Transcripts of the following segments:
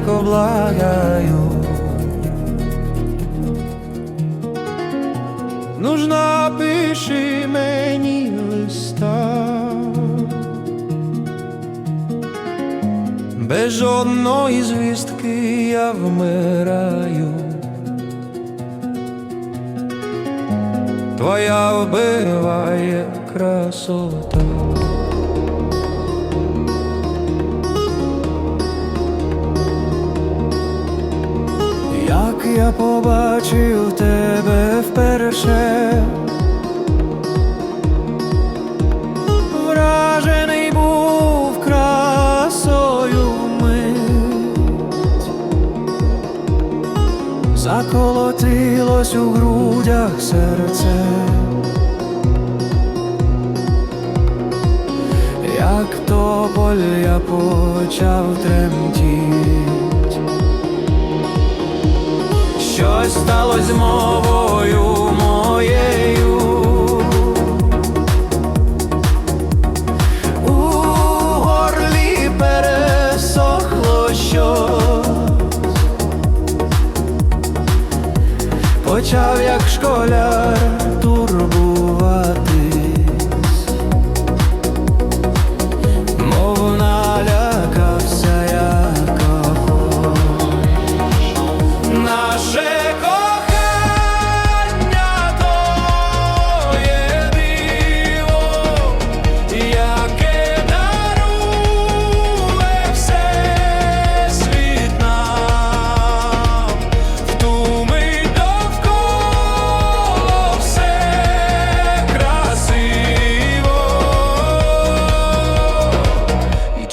ненько благаю. Ну ж напиши мені листа. Без жодної звістки я вмираю. Твоя вбиває красота. Побачив тебе вперше, вражений був красою мить, заколотилось у грудях серце, як тополь я почав тремтіть. Щось сталося з мовою моєю. У горлі пересохло щось. Почав як школяр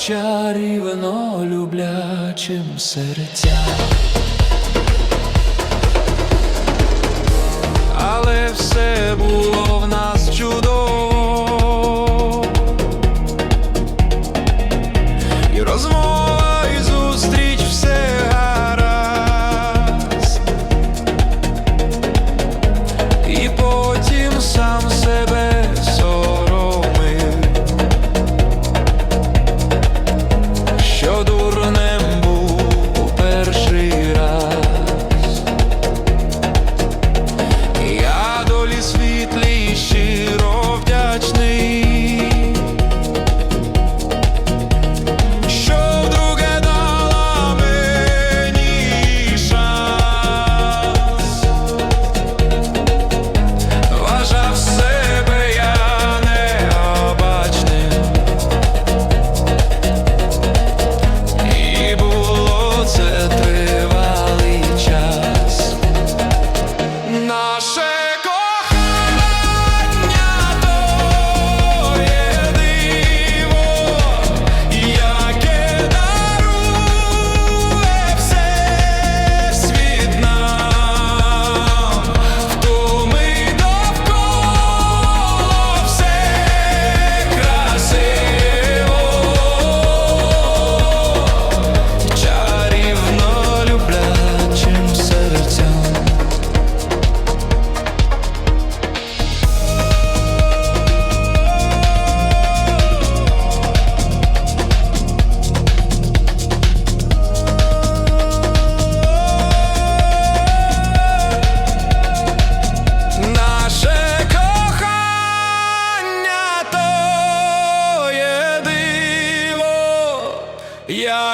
чарівно люблячим серця. але все було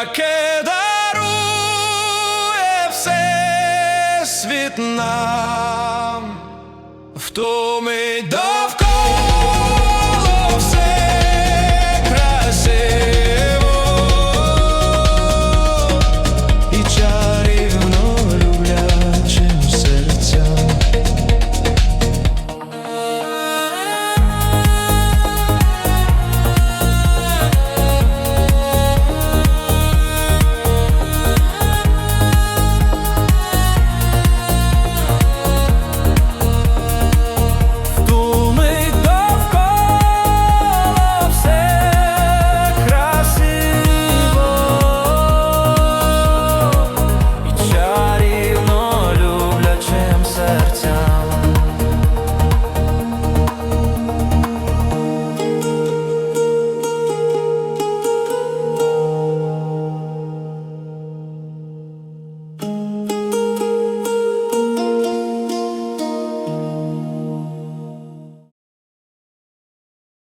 яке дарує всесвіт нам втомить довкола